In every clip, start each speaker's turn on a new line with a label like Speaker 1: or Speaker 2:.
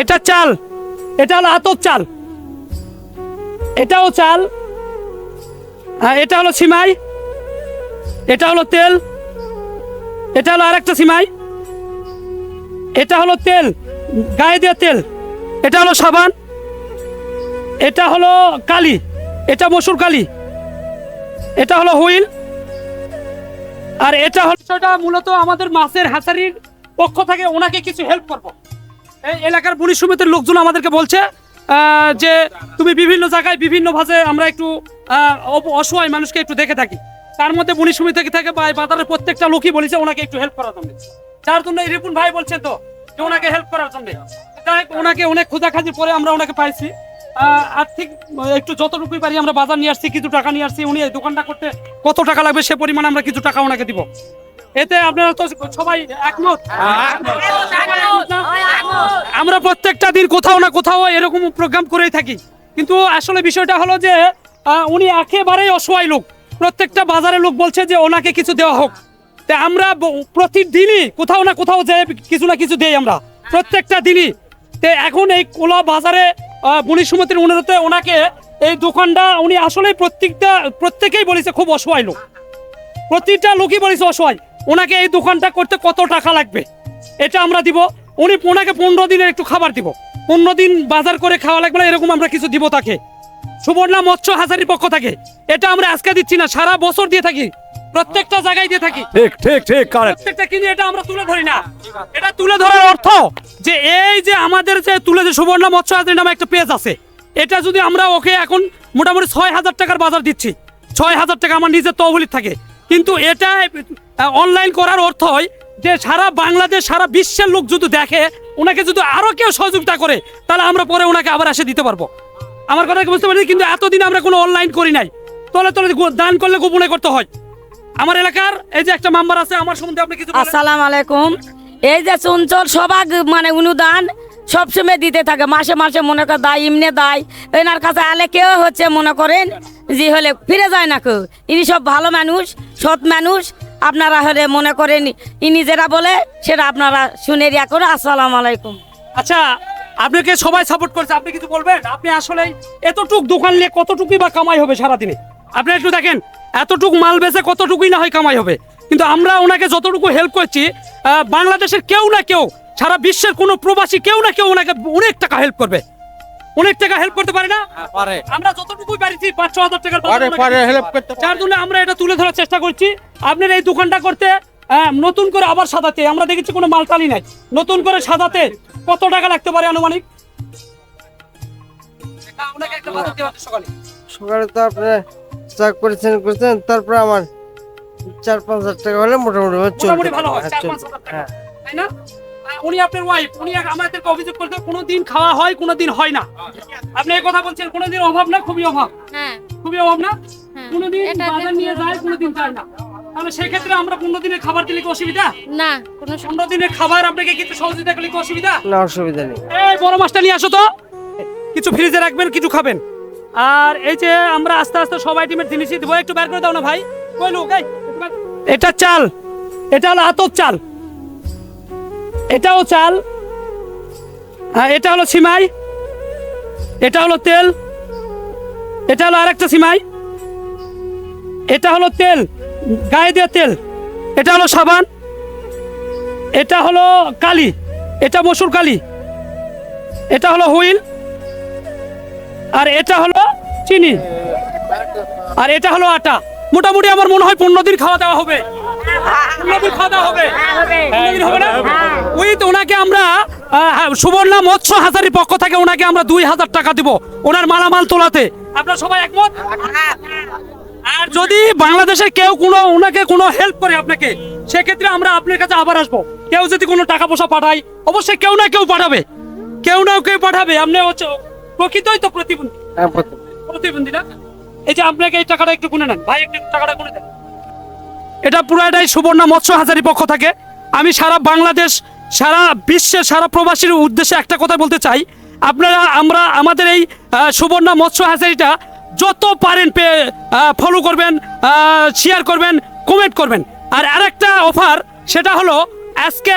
Speaker 1: এটা চাল। এটা হলো আতর চাল। এটাও চাল। এটা হলো সিমাই। এটা হলো তেল। এটা হলো আরেকটা সিমাই। এটা হলো তেল। গায়ে দেওয়া তেল। এটা হলো সাবান। এটা হলো কালি। এটা মসুর কালি। এটা হলো হুইল। আর এটা হলো সেটা মূলত আমাদের মাছের হাসারির পক্ষ থেকে ওনাকে কিছু হেল্প করব। এলাকার পুলিশ সমিতির লোকজন আমাদেরকে বলছে যে তুমি বিভিন্ন জায়গায় বিভিন্ন ভাষে আমরা একটু অসহায় মানুষকে একটু দেখে থাকি। তার মধ্যে পুলিশ সমিতি থেকে থাকে বা বাজারের প্রত্যেকটা লোকই বলেছে ওনাকে একটু হেল্প করার জন্য। যার জন্য রিপুন ভাই বলছেন তো যে ওনাকে হেল্প করার জন্য। হোক, ওনাকে অনেক খোঁজাখাজির পরে আমরা ওনাকে পাইছি। আর্থিক একটু যতটুকুই পারি আমরা বাজার নিয়ে আসছি কিছু টাকা নিয়ে আসছি উনি এই দোকানটা করতে কত টাকা লাগবে সে পরিমাণে আমরা কিছু টাকা ওনাকে দিব। এতে আপনারা তো সবাই একমত? না? আমরা প্রত্যেকটা দিন কোথাও না কোথাও এরকম প্রোগ্রাম করেই থাকি। কিন্তু আসলে বিষয়টা হলো যে উনি একেবারেই অসহায় লোক। প্রত্যেকটা বাজারের লোক বলছে যে, ওনাকে কিছু দেওয়া হোক। তা আমরা প্রতিদিনই কোথাও না কোথাও যে কিছু না কিছু দেই আমরা। প্রত্যেকটা দিনই। তে এখন এই কোলা বাজারে বণিক সমিতির অনুরোধে ওনাকে এই দোকানটা উনি আসলে প্রত্যেকটা, প্রত্যেকেই বলেছে খুব অসহায় লোক। প্রতিটা লোকই বলেছে অসহায়। ওনাকে এই দোকানটা করতে কত টাকা লাগবে? এটা আমরা দিব। উনি ওনাকে পনেরো দিনের একটু খাবার দিব। পনেরো দিন বাজার করে খাওয়া লাগবে না এরকম আমরা কিছু দিব তাকে। সুবর্ণা মৎস্য হাজারির পক্ষ থেকে। এটা আমরা আজকে দিচ্ছি না সারা বছর দিয়ে থাকি। প্রত্যেকটা জায়গায় দিয়ে থাকি।
Speaker 2: ঠিক ঠিক ঠিক
Speaker 1: প্রত্যেকটা কিনে এটা আমরা তুলে ধরি না। এটা তুলে ধরার অর্থ যে এই যে আমাদের যে তুলে যে সুবর্ণা মৎস্য হাজারি নামে একটা পেজ আছে এটা যদি আমরা ওকে এখন মোটামুটি ছয় হাজার টাকার বাজার দিচ্ছি ছয় হাজার টাকা আমার নিজের তহবিল থাকে। কিন্তু এটা অনলাইন করার অর্থ হয় যে সারা বাংলাদেশ, সারা বিশ্বের লোক যদি দেখে, ওনাকে যদি আরও কেউ সহযোগিতা করে, তাহলে আমরা পরে ওনাকে আবার এসে দিতে পারব। আমার কথা বুঝতে পারছি কিন্তু এতদিন আমরা কোনো অনলাইন করি নাই। তলে তলে দান করলে গোপনে করতে হয়। আমার এলাকার এই যে একটা মেম্বার আছে, আমার সম্বন্ধে আপনি কিছু?
Speaker 3: আসসালামু আলাইকুম। এই যে চঞ্চল সবাক মানে অনুদান সবসময় দিতে থাকে। মাসে মাসে মনে করে দায়, ইমনে দায়। এনার কাছে আলে কেউ হচ্ছে মনে করেন যে হলে ফিরে যায় না কেউ। ইনি সব ভালো মানুষ, সৎ মানুষ। আপনারা হলে মনে করেন, ইনি যেটা বলে, সেটা আপনারা শুনে রিয়া করে, আসসালাম আলাইকুম।
Speaker 1: আচ্ছা আপনাকে সবাই সাপোর্ট করছে, আপনি কিছু বলবেন? আপনি আসলে এতটুক দোকান নিয়ে কতটুকুই বা কামাই হবে সারাদিনে? আপনি একটু দেখেন, এতটুক মাল বেচে কতটুকুই না হয় কামাই হবে। কিন্তু আমরা ওনাকে যতটুকু হেল্প করছি বাংলাদেশের কেউ না কেউ, সারা বিশ্বের কোনো প্রবাসী কেউ না কেউ ওনাকে অনেক টাকা হেল্প করবে। অনেক টাকা হেল্প করতে পারে না?
Speaker 2: পারে।
Speaker 1: আমরা যতটুকুই পারিছি পাঁচ ছ হাজার টাকার
Speaker 2: পারে, পারে, help করতে।
Speaker 1: যার জন্য আমরা এটা তুলে ধরার চেষ্টা করছি। আপনার এই দোকানটা করতে আহ, নতুন করে আবার সাজাতে। আমরা দেখেছি কোনো মালটালি নাই। নতুন করে সাজাতে কত টাকা লাগতে পারে আনুমানিক? সকালে।
Speaker 4: তো আপনি চা করেছেন করেছেন তারপর আমার চার পাঁচ হাজার টাকা হলে মোটামুটি চলবে
Speaker 1: মোটামুটি ভালো হয়
Speaker 4: হ্যাঁ,
Speaker 1: চার পাঁচ হাজার টাকা।
Speaker 4: হ্যাঁ।
Speaker 1: তাই না? উনি আপনার ওয়াইফ উনি আমাদেরকে অভিযোগ করতে কোনো দিন খাওয়া হয় কোনো দিন হয় না। আপনি এই কথা বলছেন কোনো দিন অভাব না? খুবই অভাব।
Speaker 5: হ্যাঁ।
Speaker 1: খুবই অভাব না?
Speaker 5: হ্যাঁ।
Speaker 1: কোনোদিন বাজার নিয়ে যায় কোনোদিন যায় না। তাহলে সেক্ষেত্রে আমরা পনেরো দিনের খাবার দিলে কি অসুবিধা?
Speaker 5: না কোনো
Speaker 1: পনেরো দিনের খাবার আপনাকে কিছু সহযোগিতা করলে কি অসুবিধা?
Speaker 4: না অসুবিধা নেই।
Speaker 1: এই বড় মাছটা নিয়ে আসো তো। কিছু ফ্রিজে রাখবেন কিছু খাবেন। আর এই যে আমরা আস্তে আস্তে সবাই টিমের জিনিসই দিব একটু বের করে দাও না ভাই। কই লোক এই, এটা চাল। এটা হলো আতপ চাল। এটাও চাল। হ্যাঁ এটা হলো সিমাই। এটা হলো তেল। এটা হলো আরেকটা সিমাই। এটা হলো তেল, গায়ে দেওয়া তেল। এটা হলো সাবান। এটা হলো কালি। এটা মসুর কালি। এটা হলো হুইল। আর এটা হলো চিনি। আর এটা হলো আটা। মোটামুটি আমার মনে হয় পনেরো দিন খাওয়া দাওয়া হবে। পনেরো দিন খাওয়া দাওয়া হবে। পনেরো দিন হবে না? ওই তো ওনাকে আমরা হ্যাঁ, সুবর্ণা মৎস্য হাজারির পক্ষ থেকে ওনাকে আমরা দুই হাজার টাকা দিব। ওনার মালামাল তোলাতে। আপনারা সবাই একমত? আর যদি বাংলাদেশে কেউ কোনো ওনাকে কোনো হেল্প করে আপনাকে সেক্ষেত্রে আমরা আপনার কাছে আবার আসব। কেউ যদি কোনো টাকা পয়সা পাঠায় অবশ্যই কেউ না কেউ পাঠাবে। কেউ না কেউ পাঠাবে। আপনি হচ্ছে প্রকৃতই তো প্রতিবন্ধী।
Speaker 4: হ্যাঁ,
Speaker 1: প্রতিবন্ধী না? এই যে আপনাকে এই টাকাটা একটু গুনে নেন। ভাই, একটু টাকাটা গুনে দেন। এটা পুরাটাই সুবর্ণা মৎস্য হাজারি পক্ষ থেকে। আমি সারা বাংলাদেশ, সারা বিশ্বের সারা প্রবাসীর উদ্দেশ্যে একটা কথা বলতে চাই। আপনারা, আমরা, আমাদের এই সুবর্ণা মৎস্য হাজারিটা যত পারেন পে ফলো করবেন শেয়ার করবেন কমেন্ট করবেন। আর আরেকটা অফার সেটা হলো, আজকে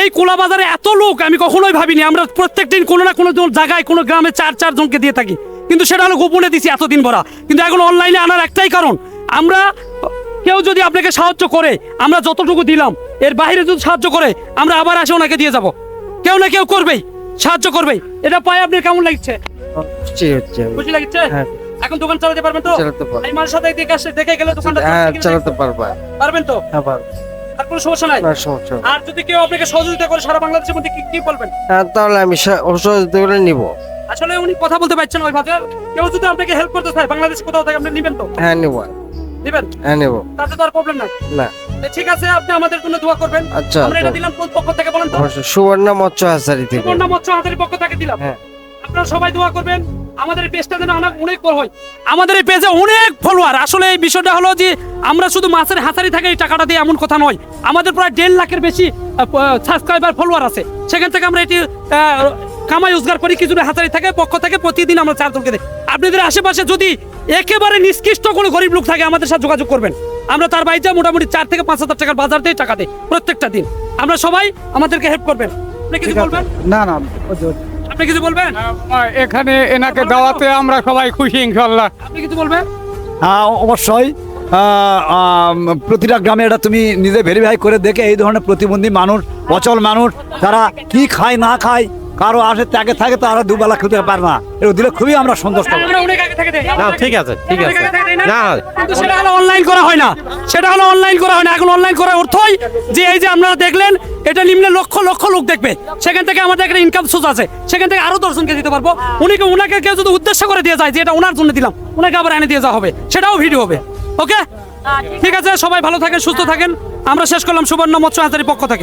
Speaker 1: এই কোলা বাজারে এত লোক, আমি কখনোই ভাবিনি। আমরা প্রত্যেক দিন কোনো না কোনো জায়গায়, কোনো গ্রামে চার চার জনকে দিয়ে থাকি। কিন্তু সেটা হলো গোপনে দিছি এতদিন ভরা। কিন্তু এখন অনলাইনে আনার একটাই কারণ আমরা কেউ যদি আপনাকে সাহায্য করে আমরা যতটুকু দিলাম এর বাইরে যদি সাহায্য করে আমরা আবার আসে ওনাকে দিয়ে যাব। কেউ না কেউ করবেই সাহায্য করবেই। এটা পায়ে আপনার কেমন লাগছে?
Speaker 4: খুশি।
Speaker 1: লাগছে?
Speaker 4: হ্যাঁ।
Speaker 1: এখন দোকান চালাতে পারবেন তো। এই মার সাথে দেখে আসে দেখে গেলে দোকানটা
Speaker 4: হ্যাঁ চালাতে পারব।
Speaker 1: পারবেন তো?
Speaker 4: হ্যাঁ পারব।
Speaker 1: আর কোনো সমস্যা নাই?
Speaker 4: সমস্যা
Speaker 1: আর যদি কেউ আপনাকে সহযোগিতা করে সারা বাংলাদেশের মধ্যে কি কি বলবেন?
Speaker 4: হ্যাঁ তাহলে আমি সহযোগিতা করে নিব।
Speaker 1: আসলে উনি কথা বলতে পারছেন কেউ যদি আপনাকে হেল্প করতে চায় বাংলাদেশ কোথাও থেকে আপনি নেবেন তো?
Speaker 4: হ্যাঁ নিব।
Speaker 1: নেবেন?
Speaker 4: হ্যাঁ নিব।
Speaker 1: তাতে তো আর প্রবলেম নাই।
Speaker 4: না।
Speaker 1: ঠিক আছে আপনি আমাদের জন্য দোয়া করবেন।
Speaker 4: আচ্ছা
Speaker 1: আমরা এটা দিলাম কোন পক্ষ থেকে বলেন তো।
Speaker 4: সুবর্ণ মৎস্য হাসারি থেকে।
Speaker 1: সুবর্ণ মৎস্য হাতের পক্ষ থেকে দিলাম।
Speaker 4: হ্যাঁ।
Speaker 1: আপনারা সবাই দোয়া করবেন আমাদের এই পেজটা যেন অনেক অনেক বড় হয়। আমাদের এই পেজে অনেক ফলোয়ার আসলে এই বিষয়টা হলো যে আমরা শুধু মাছের হাতারি থেকে এই টাকাটা দিয়ে এমন কথা নয়। আমাদের প্রায় দেড় লাখের বেশি সাবস্ক্রাইবার ফলোয়ার আছে। সেখান থেকে আমরা এটি কামাই রোজগার করি কিছু হাতারি থাকে পক্ষ থেকে প্রতিদিন আমরা চারজনকে দিই আপনাদের আশেপাশে যদি একেবারে নিষ্কৃষ্ট কোনো গরিব লোক থাকে আমাদের সাথে যোগাযোগ করবেন। আমরা তার বাড়িতে মোটামুটি চার থেকে পাঁচ হাজার টাকার বাজার দিয়ে টাকা দিই প্রত্যেকটা দিন। আমরা সবাই আমাদেরকে হেল্প করবেন। আপনি কিছু বলবেন?
Speaker 2: না না
Speaker 1: আপনি কিছু বলবেন?
Speaker 2: এখানে এনাকে দাওয়াতে আমরা সবাই খুশি ইনশাল্লাহ
Speaker 1: আপনি কিছু বলবেন?
Speaker 5: হ্যাঁ অবশ্যই। প্রতিটা গ্রামে এটা তুমি নিজে ভেরিফাই করে দেখে এই ধরনের প্রতিবন্ধী মানুষ অচল মানুষ তারা কি খায় না খায় কারও আসে ত্যাগে থাকে তারা দুবেলা খেতে পারে না। এটা দিলে খুবই আমরা সন্তুষ্ট। হব।
Speaker 1: আমরা অনেক আগে থেকে দেই।
Speaker 6: না ঠিক আছে ঠিক আছে।
Speaker 1: না? সেটা হলো অনলাইন করা হয় না। সেটা হলো অনলাইন করা হয় না। এখন অনলাইন করার অর্থই যে এই যে আপনারা দেখলেন এটা নিম্নে লক্ষ লক্ষ লোক দেখবে। সেখান থেকে আমাদের একটা ইনকাম সোর্স আছে। সেখান থেকে আরও দর্শনকে দিতে পারব। উনিকে উনাকে কেউ যদি উদ্দেশ্য করে দিয়ে যায় যে এটা ওনার জন্য দিলাম ওনাকে আবার এনে দিয়ে যাওয়া হবে। সেটাও ভিডিও হবে। ওকে ঠিক আছে সবাই ভালো থাকেন সুস্থ থাকেন। আমরা শেষ করলাম সুবর্ণ মৎস্য হাজারি পক্ষ থেকে।